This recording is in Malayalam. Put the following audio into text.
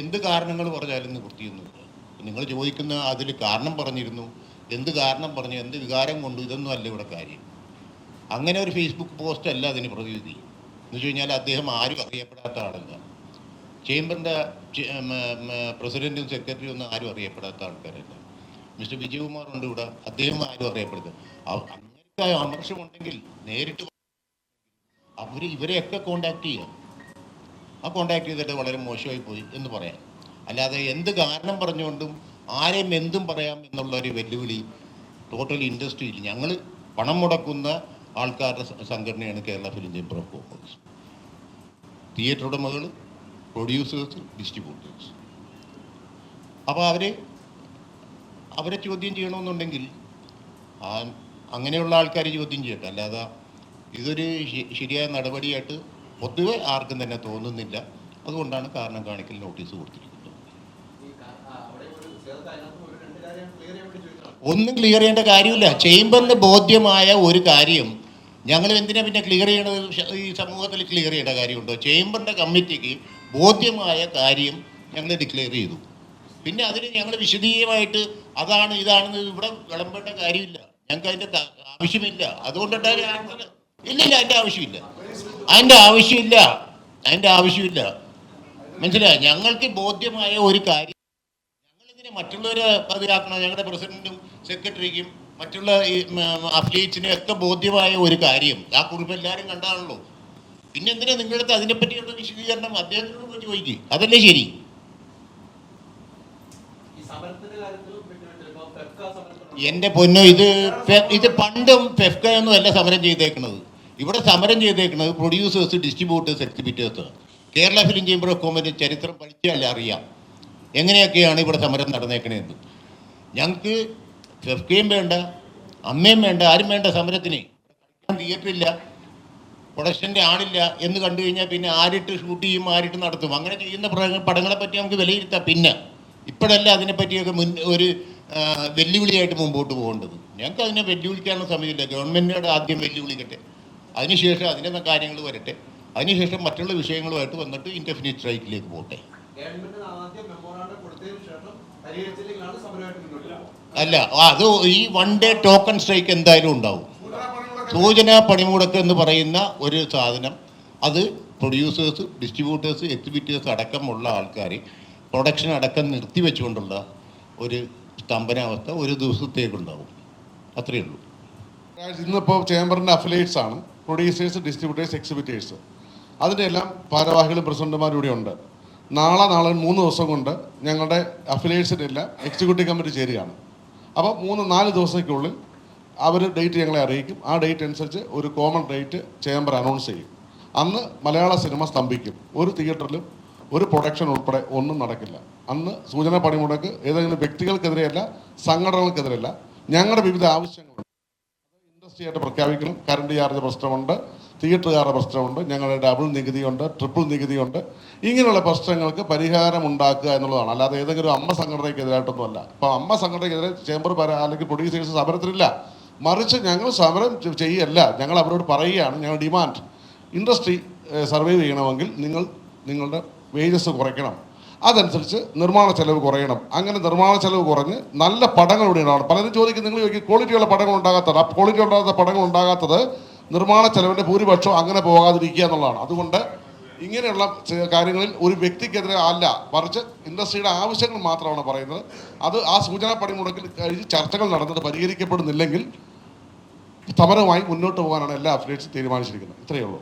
എന്ത് കാരണങ്ങൾ പറഞ്ഞാലും നിവൃത്തിയൊന്നുമില്ല നിങ്ങൾ ചോദിക്കുന്ന അതിൽ കാരണം പറഞ്ഞിരുന്നു. എന്ത് കാരണം പറഞ്ഞു എന്ത് വികാരം കൊണ്ടു ഇതൊന്നും അല്ല ഇവിടെ കാര്യം. അങ്ങനെ ഒരു ഫേസ്ബുക്ക് പോസ്റ്റ് അല്ല അതിന് പ്രതിവിധി. എന്ന് വെച്ച് കഴിഞ്ഞാൽ അദ്ദേഹം ആരും അറിയപ്പെടാത്ത ആളല്ല. ചേംബറിന്റെ പ്രസിഡന്റും സെക്രട്ടറിയും ഒന്നും ആരും അറിയപ്പെടാത്ത ആൾക്കാരല്ല. മിസ്റ്റർ വിജയകുമാർ ഉണ്ട് ഇവിടെ. അദ്ദേഹം ആരും അറിയപ്പെടുന്നത് അങ്ങനെ അമർഷമുണ്ടെങ്കിൽ നേരിട്ട് അവർ ഇവരെയൊക്കെ കോണ്ടാക്ട് ചെയ്യാം. ആ കോണ്ടാക്ട് ചെയ്തിട്ട് വളരെ മോശമായി പോയി എന്ന് പറയാം. അല്ലാതെ എന്ത് കാരണം പറഞ്ഞുകൊണ്ടും ആരെയും എന്തും പറയാം എന്നുള്ള ഒരു വെല്ലുവിളി ടോട്ടൽ ഇൻഡസ്ട്രിയിൽ ഞങ്ങൾ പണം മുടക്കുന്ന ആൾക്കാരുടെ സംഘടനയാണ് Kerala film chamber of commerce. Theatre ഉടമകൾ പ്രൊഡ്യൂസേഴ്സ് ഡിസ്ട്രിബ്യൂട്ടേഴ്സ് അപ്പോൾ അവരെ അവരെ ചോദ്യം ചെയ്യണമെന്നുണ്ടെങ്കിൽ അങ്ങനെയുള്ള ആൾക്കാർ ചോദ്യം ചെയ്യട്ടെ. അല്ലാതെ ഇതൊരു ശരിയായ നടപടിയായിട്ട് പൊതുവെ ആർക്കും തന്നെ തോന്നുന്നില്ല. അതുകൊണ്ടാണ് കാരണം കാണിക്കൽ നോട്ടീസ് കൊടുത്തിരിക്കുന്നത്. ഒന്നും ക്ലിയർ ചെയ്യേണ്ട കാര്യമില്ല. ചേംബറിന് ബോധ്യമായ ഒരു കാര്യം ഞങ്ങൾ എന്തിനാ പിന്നെ ക്ലിയർ ചെയ്യണത്? ഈ സമൂഹത്തിൽ ക്ലിയർ ചെയ്യേണ്ട കാര്യമുണ്ടോ? ചേംബറിന്റെ കമ്മിറ്റിക്ക് ബോധ്യമായ കാര്യം ഞങ്ങൾ ഡിക്ലെയർ ചെയ്തു. പിന്നെ അതിന് ഞങ്ങൾ വിശദീയമായിട്ട് അതാണ് ഇതാണെന്ന് ഇവിടെ വിളമ്പേണ്ട കാര്യമില്ല. ഞങ്ങൾക്ക് അതിന്റെ ആവശ്യമില്ല. അതുകൊണ്ടിട്ടാണ് ഇല്ല ഇല്ല അതിന്റെ ആവശ്യമില്ല. അതിന്റെ ആവശ്യമില്ല. അതിന്റെ ആവശ്യമില്ല. മനസ്സിലായി? ഞങ്ങൾക്ക് ബോധ്യമായ ഒരു കാര്യം. ഞങ്ങളിങ്ങനെ മറ്റുള്ളവരെ അതിലാക്കണം ഞങ്ങളുടെ പ്രസിഡന്റും സെക്രട്ടറിക്കും മറ്റുള്ള ഈ അഫിലിയേറ്റ്സിനും ഒക്കെ ബോധ്യമായ ഒരു കാര്യം. ആ കുറിപ്പ് എല്ലാവരും കണ്ടാണല്ലോ. പിന്നെ എന്തിനാ നിങ്ങളുടെ അടുത്ത് അതിനെപ്പറ്റിയുള്ള വിശദീകരണം അദ്ദേഹത്തിനോട് പോയി ചോദിക്കും? അതല്ലേ ശരി. ഈ പൊന്നു എന്റെ ഇത് ഇത് പണ്ടും ഫെഫ്ക ഒന്നും അല്ല സമരം ചെയ്തേക്കുന്നത് ഇവിടെ സമരം ചെയ്തേക്കുന്നത് producers distributors exhibitors Kerala film chamber of commerce ചരിത്രം പഠിച്ചാൽ അറിയാം. എങ്ങനെയൊക്കെയാണ് ഇവിടെ സമരം നടന്നേക്കണേന്ന്. ഞങ്ങൾക്ക് ഫെഫ്കയും വേണ്ട അമ്മയും വേണ്ട ആരും വേണ്ട സമരത്തിന്. തിയേറ്ററില്ല പ്രൊഡക്ഷന്റെ ആളില്ല എന്ന് കണ്ടു കഴിഞ്ഞാൽ പിന്നെ ആരിട്ട് ഷൂട്ട് ചെയ്യും ആരിട്ട് നടത്തും. അങ്ങനെ ചെയ്യുന്ന പടങ്ങളെ പറ്റി നമുക്ക് വിലയിരുത്താം. പിന്നെ ഇപ്പോഴല്ല അതിനെപ്പറ്റിയൊക്കെ മുൻ ഒരു വെല്ലുവിളിയായിട്ട് മുമ്പോട്ട് പോകേണ്ടത്. ഞങ്ങൾക്ക് അതിനെ വെല്ലുവിളിക്കാനുള്ള സമയമില്ല. ഗവൺമെന്റിനോട് ആദ്യം വെല്ലുവിളിക്കട്ടെ. അതിനുശേഷം അതിന്റെ കാര്യങ്ങൾ വരട്ടെ. അതിനുശേഷം മറ്റുള്ള വിഷയങ്ങളുമായിട്ട് വന്നിട്ട് ഇൻഡെഫിനിറ്റ് സ്ട്രൈക്കിലേക്ക് പോകുന്നത് അല്ല അത് ഈ വൺ ഡേ ടോക്കൺ സ്ട്രൈക്ക് എന്തായാലും ഉണ്ടാവും. സൂചനാ പണിമുടക്ക് എന്ന് പറയുന്ന ഒരു സാധനം അത് പ്രൊഡ്യൂസേഴ്സ് ഡിസ്ട്രിബ്യൂട്ടേഴ്സ് എക്സിബിറ്റേഴ്സ് അടക്കമുള്ള ആൾക്കാർ പ്രൊഡക്ഷൻ അടക്കം നിർത്തിവെച്ചുകൊണ്ടുള്ള ഒരു സ്തംഭനാവസ്ഥ ഒരു ദിവസത്തേക്കുണ്ടാവും. അത്രയേ ഉള്ളൂ. ഇന്നിപ്പോൾ ചേംബറിന്റെ അഫിലേറ്റ്സ് ആണ്. പ്രൊഡ്യൂസേഴ്സ് ഡിസ്ട്രിബ്യൂട്ടേഴ്സ് എക്സിബിറ്റേഴ്സ് അതിന്റെ എല്ലാം ഭാരവാഹികളും പ്രസിഡന്റുമാരും ഇവിടെ ഉണ്ട്. നാളെ നാളെ മൂന്ന് ദിവസം കൊണ്ട് ഞങ്ങളുടെ അഫിലിയേറ്റ്സിന്റെ എല്ലാം എക്സിക്യൂട്ടീവ് കമ്മിറ്റി ചേരുകയാണ്. അപ്പോൾ മൂന്ന് നാല് ദിവസത്തേക്കുള്ളിൽ അവർ ഡേറ്റ് ഞങ്ങളെ അറിയിക്കും. ആ ഡേറ്റ് അനുസരിച്ച് ഒരു കോമൺ ഡേറ്റ് ചേംബർ അനൗൺസ് ചെയ്യും. അന്ന് മലയാള സിനിമ സ്തംഭിക്കും. ഒരു തിയേറ്ററിലും ഒരു പ്രൊഡക്ഷൻ ഉൾപ്പെടെ ഒന്നും നടക്കില്ല. അന്ന് സൂചന പണിമുടക്ക് ഏതെങ്കിലും വ്യക്തികൾക്കെതിരെയല്ല സംഘടനകൾക്കെതിരെയല്ല ഞങ്ങളുടെ വിവിധ ആവശ്യങ്ങളുണ്ട് ആയിട്ട് പ്രഖ്യാപിക്കണം കറണ്ട് ചാർജ് പ്രശ്നമുണ്ട്. തിയേറ്ററുകാരുടെ പ്രശ്നമുണ്ട്. ഞങ്ങളുടെ ഡബിൾ നികുതിയുണ്ട് ട്രിപ്പിൾ നികുതിയുണ്ട്. ഇങ്ങനെയുള്ള പ്രശ്നങ്ങൾക്ക് പരിഹാരം ഉണ്ടാക്കുക എന്നുള്ളതാണ്. അല്ലാതെ ഏതെങ്കിലും അമ്മ സംഘടനയ്ക്കെതിരായിട്ടൊന്നും അല്ല അപ്പോൾ അമ്മ സംഘടനയ്ക്കെതിരെ ചേംബർ പര അല്ലെങ്കിൽ പ്രൊഡ്യൂസേഴ്സ് സമരത്തിലില്ല. മറിച്ച് ഞങ്ങൾ സമരം ചെയ്യല്ല. ഞങ്ങൾ അവരോട് പറയുകയാണ്. ഞങ്ങൾ ഡിമാൻഡ് ഇൻഡസ്ട്രി സർവൈവ് ചെയ്യണമെങ്കിൽ നിങ്ങൾ നിങ്ങളുടെ വേജസ് കുറയ്ക്കണം. അതനുസരിച്ച് നിർമ്മാണ ചെലവ് കുറയണം. അങ്ങനെ നിർമ്മാണ ചെലവ് കുറഞ്ഞ് നല്ല പടങ്ങൾ ഇവിടെ ഉണ്ടാവണം പലരും ചോദിക്കും നിങ്ങൾ ചോദിക്കും ക്വാളിറ്റിയുള്ള പടങ്ങൾ ഉണ്ടാകാത്തത്? ആ ക്വാളിറ്റി ഉണ്ടാകാത്ത പടങ്ങൾ ഉണ്ടാകാത്തത് നിർമ്മാണ ചെലവിന്റെ ഭൂരിപക്ഷം അങ്ങനെ പോകാതിരിക്കുക എന്നുള്ളതാണ്. അതുകൊണ്ട് ഇങ്ങനെയുള്ള കാര്യങ്ങളിൽ ഒരു വ്യക്തിക്കെതിരെ അല്ല മറിച്ച് ഇൻഡസ്ട്രിയുടെ ആവശ്യങ്ങൾ മാത്രമാണ് പറയുന്നത്. അത് ആ സൂചനാ പണിമുടക്കിൽ കഴിഞ്ഞ് ചർച്ചകൾ നടന്നത് പരിഹരിക്കപ്പെടുന്നില്ലെങ്കിൽ സമരവുമായി മുന്നോട്ട് പോകാനാണ് എല്ലാ അഫിലിയേറ്റ്സും തീരുമാനിച്ചിരിക്കുന്നത്. ഇത്രയേ ഉള്ളൂ.